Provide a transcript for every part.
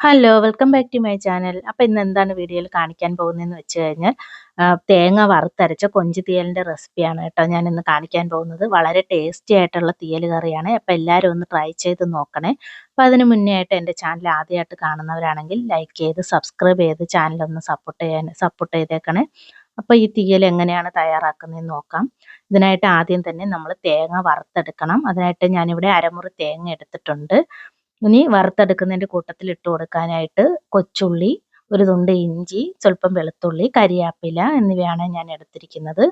Hello welcome back to my channel അപ്പോൾ ഇന്ന് എന്താണ് വീഡിയോയിൽ കാണിക്കാൻ പോകുന്നതെന്ന് വെച്ച് കഴിഞ്ഞാൽ തേങ്ങ വറുത്തരച്ച കൊഞ്ച് തീയലിന്റെ റെസിപ്പിയാണ് കേട്ടോ ഞാൻ ഇന്ന് കാണിക്കാൻ പോകുന്നത്. വളരെ ടേസ്റ്റി ആയിട്ടുള്ള തീയൽ കറിയാണ്. അപ്പോൾ എല്ലാവരും ഒന്ന് ട്രൈ ചെയ്ത് നോക്കണേ. അപ്പോൾ അതിന് മുന്നേ ആയിട്ട് എന്റെ ചാനൽ ആദ്യമായിട്ട് കാണുന്നവരാണെങ്കിൽ ലൈക്ക് ചെയ്ത് സബ്സ്ക്രൈബ് ചെയ്ത് ഒന്ന് സപ്പോർട്ട് ചെയ്യാൻ സപ്പോർട്ട് ചെയ്തേക്കണേ. അപ്പോൾ ഈ തീയൽ എങ്ങനെയാണ് തയ്യാറാക്കുന്നതെന്ന് നോക്കാം. ഇതിനായിട്ട് ആദ്യം തന്നെ നമ്മൾ തേങ്ങ വറുത്തെടുക്കണം. അതിനായിട്ട് ഞാനിവിടെ അരമുറി തേങ്ങ എടുത്തിട്ടുണ്ട്. ഇനി വറുത്തെടുക്കുന്നതിന്റെ കൂട്ടത്തിൽ ഇട്ട് കൊടുക്കാനായിട്ട് കൊച്ചുള്ളി ഒരു തുണ്ട് ഇഞ്ചി സ്വല്പം വെളുത്തുള്ളി കരിയാപ്പില എന്നിവയാണ് ഞാൻ എടുത്തിരിക്കുന്നത്.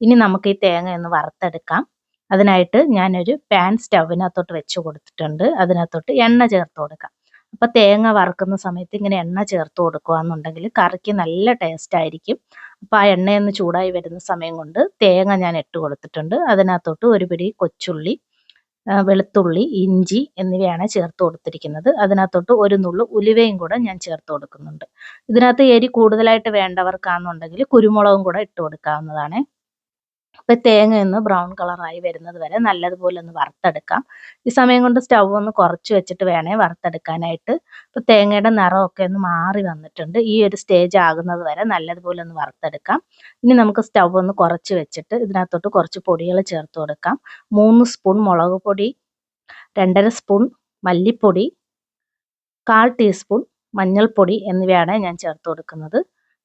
ഇനി നമുക്ക് ഈ തേങ്ങ ഒന്ന് വറുത്തെടുക്കാം. അതിനായിട്ട് ഞാനൊരു പാൻ സ്റ്റൗവിനകത്തോട്ട് വെച്ച് കൊടുത്തിട്ടുണ്ട്. അതിനകത്തോട്ട് എണ്ണ ചേർത്ത് കൊടുക്കാം. അപ്പോൾ തേങ്ങ വറുക്കുന്ന സമയത്ത് ഇങ്ങനെ എണ്ണ ചേർത്ത് കൊടുക്കുകയെന്നുണ്ടെങ്കിൽ കറിക്ക് നല്ല ടേസ്റ്റ് ആയിരിക്കും. അപ്പോൾ ആ എണ്ണയൊന്ന് ചൂടായി വരുന്ന സമയം കൊണ്ട് തേങ്ങ ഞാൻ ഇട്ട് കൊടുത്തിട്ടുണ്ട്. അതിനകത്തോട്ട് ഒരു പിടി കൊച്ചുള്ളി വെളുത്തുള്ളി ഇഞ്ചി എന്നിവയാണ് ചേർത്ത് കൊടുത്തിരിക്കുന്നത്. അതിനകത്തോട്ട് ഒരു നുള്ളു ഉലുവയും കൂടെ ഞാൻ ചേർത്ത് കൊടുക്കുന്നുണ്ട്. ഇതിനകത്ത് എരി കൂടുതലായിട്ട് വേണ്ടവർക്കാണെന്നുണ്ടെങ്കിൽ കുരുമുളകും കൂടെ ഇട്ട് കൊടുക്കാവുന്നതാണ്. അപ്പോൾ തേങ്ങ ഒന്ന് ബ്രൗൺ കളറായി വരുന്നത് വരെ നല്ലതുപോലെ ഒന്ന് വറുത്തെടുക്കാം. ഈ സമയം കൊണ്ട് സ്റ്റൗ ഒന്ന് കുറച്ച് വെച്ചിട്ട് വേണേ വറുത്തെടുക്കാനായിട്ട്. ഇപ്പോൾ തേങ്ങയുടെ നിറമൊക്കെ ഒന്ന് മാറി വന്നിട്ടുണ്ട്. ഈ ഒരു സ്റ്റേജ് ആകുന്നത് വരെ നല്ലതുപോലെ ഒന്ന് വറുത്തെടുക്കാം. ഇനി നമുക്ക് സ്റ്റൗ ഒന്ന് കുറച്ച് വെച്ചിട്ട് ഇതിനകത്തോട്ട് കുറച്ച് പൊടികൾ ചേർത്ത് കൊടുക്കാം. മൂന്ന് സ്പൂൺ മുളക് പൊടി രണ്ടര സ്പൂൺ മല്ലിപ്പൊടി കാൽ ടീസ്പൂൺ മഞ്ഞൾപ്പൊടി എന്നിവയാണ് ഞാൻ ചേർത്ത് കൊടുക്കുന്നത്.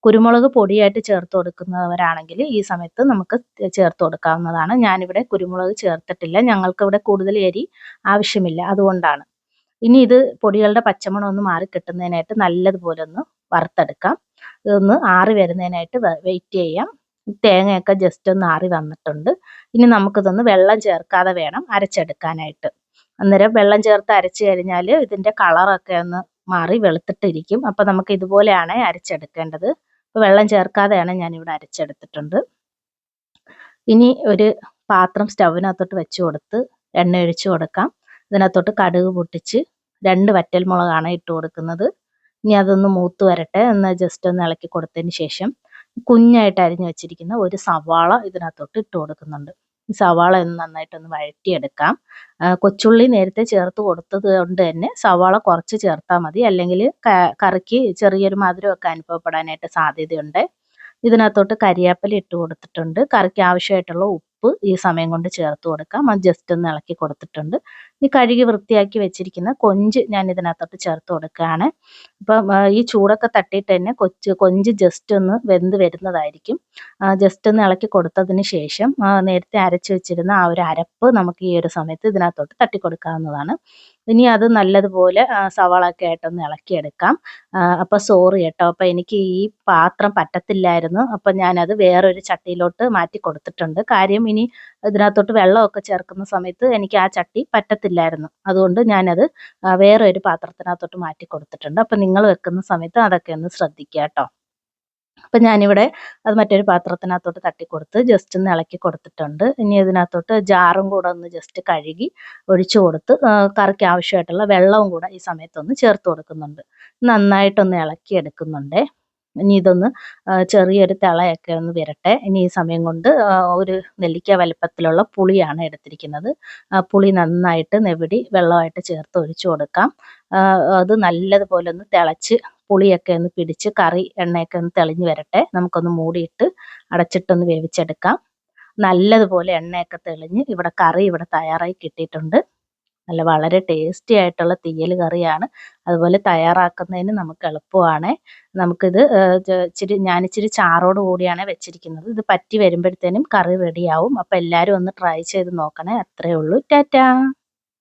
കുരുമുളക് പൊടിയായിട്ട് ചേർത്ത് കൊടുക്കുന്നവരാണെങ്കിൽ ഈ സമയത്ത് നമുക്ക് ചേർത്ത് കൊടുക്കാവുന്നതാണ്. ഞാനിവിടെ കുരുമുളക് ചേർത്തിട്ടില്ല. ഞങ്ങൾക്ക് ഇവിടെ കൂടുതൽ എരി ആവശ്യമില്ല. അതുകൊണ്ടാണ്. ഇനി ഇത് പൊടികളുടെ പച്ചമണം ഒന്ന് മാറി കിട്ടുന്നതിനായിട്ട് നല്ലതുപോലെ ഒന്ന് വറുത്തെടുക്കാം. ഇതൊന്ന് ആറി വരുന്നതിനായിട്ട് വെയിറ്റ് ചെയ്യാം. തേങ്ങയൊക്കെ ജസ്റ്റ് ഒന്ന് ആറി വന്നിട്ടുണ്ട്. ഇനി നമുക്കിതൊന്ന് വെള്ളം ചേർക്കാതെ വേണം അരച്ചെടുക്കാനായിട്ട്. അന്നേരം വെള്ളം ചേർത്ത് അരച്ചു കഴിഞ്ഞാൽ ഇതിന്റെ കളറൊക്കെ ഒന്ന് മാറി വെളുത്തിട്ടിരിക്കും. അപ്പം നമുക്ക് ഇതുപോലെയാണ് അരച്ചെടുക്കേണ്ടത്. വെള്ളം ചേർക്കാതെയാണ് ഞാനിവിടെ അരച്ചെടുത്തിട്ടുണ്ട്. ഇനി ഒരു പാത്രം സ്റ്റൗവിനകത്തോട്ട് വെച്ച് കൊടുത്ത് എണ്ണ ഒഴിച്ച് കൊടുക്കാം. ഇതിനകത്തോട്ട് കടുക് പൊട്ടിച്ച് രണ്ട് വറ്റൽമുളകാണ് ഇട്ട് കൊടുക്കുന്നത്. ഇനി അതൊന്ന് മൂത്ത് വരട്ടെ എന്ന് ജസ്റ്റ് ഒന്ന് ഇളക്കി കൊടുത്തതിന് ശേഷം കുഞ്ഞായിട്ട് അരിഞ്ഞു വെച്ചിരിക്കുന്ന ഒരു സവാള ഇതിനകത്തോട്ട് ഇട്ട് കൊടുക്കുന്നുണ്ട്. സവാള ഒന്ന് നന്നായിട്ടൊന്ന് വഴറ്റിയെടുക്കാം. കൊച്ചുള്ളി നേരത്തെ ചേർത്ത് കൊടുത്തത് കൊണ്ട് തന്നെ സവാള കുറച്ച് ചേർത്താൽ മതി. അല്ലെങ്കിൽ കറിക്ക് ചെറിയൊരു മധുരമൊക്കെ അനുഭവപ്പെടാനായിട്ട് സാധ്യതയുണ്ട്. ഇതിനകത്തോട്ട് കരിയാപ്പില ഇട്ട് കൊടുത്തിട്ടുണ്ട്. കറിക്ക് ആവശ്യമായിട്ടുള്ള ഉപ്പ് ഈ സമയം കൊണ്ട് ചേർത്ത് കൊടുക്കാം. അത് ജസ്റ്റ് ഒന്ന് ഇളക്കി കൊടുത്തിട്ടുണ്ട്. ഇനി കഴുകി വൃത്തിയാക്കി വെച്ചിരിക്കുന്ന കൊഞ്ച് ഞാൻ ഇതിനകത്തോട്ട് ചേർത്ത് കൊടുക്കുകയാണ്. അപ്പം ഈ ചൂടൊക്കെ തട്ടിയിട്ട് തന്നെ കൊച്ച് കൊഞ്ച് ജസ്റ്റ് ഒന്ന് വെന്ത് വരുന്നതായിരിക്കും. ജസ്റ്റ് ഒന്ന് ഇളക്കി കൊടുത്തതിന് ശേഷം നേരത്തെ അരച്ച് വെച്ചിരുന്ന ആ ഒരു അരപ്പ് നമുക്ക് ഈ ഒരു സമയത്ത് ഇതിനകത്തോട്ട് തട്ടി കൊടുക്കാവുന്നതാണ് ഇനി അത് നല്ലതുപോലെ സവാള ഒക്കെ ആയിട്ടൊന്ന് ഇളക്കിയെടുക്കാം. അപ്പോൾ സോറി കേട്ടോ. അപ്പോൾ എനിക്ക് ഈ പാത്രം പറ്റത്തില്ലായിരുന്നു. അപ്പോൾ ഞാനത് വേറൊരു ചട്ടിയിലോട്ട് മാറ്റി കൊടുത്തിട്ടുണ്ട്. കാര്യം ഇനി ഇതിനകത്തോട്ട് വെള്ളമൊക്കെ ചേർക്കുന്ന സമയത്ത് എനിക്ക് ആ ചട്ടി പറ്റത്തില്ലായിരുന്നു. അതുകൊണ്ട് ഞാനത് വേറൊരു പാത്രത്തിനകത്തോട്ട് മാറ്റി കൊടുത്തിട്ടുണ്ട്. അപ്പോൾ നിങ്ങൾ വെക്കുന്ന സമയത്ത് അതൊക്കെ ഒന്ന് ശ്രദ്ധിക്കുക കേട്ടോ. അപ്പം ഞാനിവിടെ അത് മറ്റൊരു പാത്രത്തിനകത്തോട്ട് തട്ടിക്കൊടുത്ത് ജസ്റ്റ് ഒന്ന് ഇളക്കി കൊടുത്തിട്ടുണ്ട്. ഇനി ഇതിനകത്തോട്ട് ജാറും കൂടെ ഒന്ന് ജസ്റ്റ് കഴുകി ഒഴിച്ചു കൊടുത്ത് കറിക്ക് ആവശ്യമായിട്ടുള്ള വെള്ളവും കൂടെ ഈ സമയത്തൊന്ന് ചേർത്ത് കൊടുക്കുന്നുണ്ട്. നന്നായിട്ടൊന്ന് ഇളക്കി എടുക്കുന്നുണ്ട് ഇനി ഇതൊന്ന് ചെറിയൊരു തിളയൊക്കെ ഒന്ന് വരട്ടെ. ഇനി ഈ സമയം കൊണ്ട് ഒരു നെല്ലിക്ക വലുപ്പത്തിലുള്ള പുളിയാണ് എടുത്തിരിക്കുന്നത്. പുളി നന്നായിട്ട് നെവിടി വെള്ളമായിട്ട് ചേർത്ത് ഒഴിച്ചു കൊടുക്കാം. അത് നല്ലതുപോലെ ഒന്ന് തിളച്ച് പുളിയൊക്കെ ഒന്ന് പിടിച്ച് കറി എണ്ണയൊക്കെ ഒന്ന് തെളിഞ്ഞു വരട്ടെ. നമുക്കൊന്ന് മൂടിയിട്ട് അടച്ചിട്ടൊന്ന് വേവിച്ചെടുക്കാം. നല്ലതുപോലെ എണ്ണയൊക്കെ തെളിഞ്ഞ് ഇവിടെ കറി ഇവിടെ തയ്യാറായി കിട്ടിയിട്ടുണ്ട്. നല്ല വളരെ ടേസ്റ്റി ആയിട്ടുള്ള തീയൽ കറിയാണ്. അതുപോലെ തയ്യാറാക്കുന്നതിന് നമുക്ക് എളുപ്പമാണ്. നമുക്കിത് ഇച്ചിരി ഞാനിച്ചിരി ചാറോട് കൂടിയാണ് വെച്ചിരിക്കുന്നത്. ഇത് പറ്റി വരുമ്പോഴത്തേനും കറി റെഡിയാവും അപ്പോൾ എല്ലാവരും ഒന്ന് ട്രൈ ചെയ്ത് നോക്കണേ. അത്രയേ ഉള്ളൂ. ടാറ്റാ!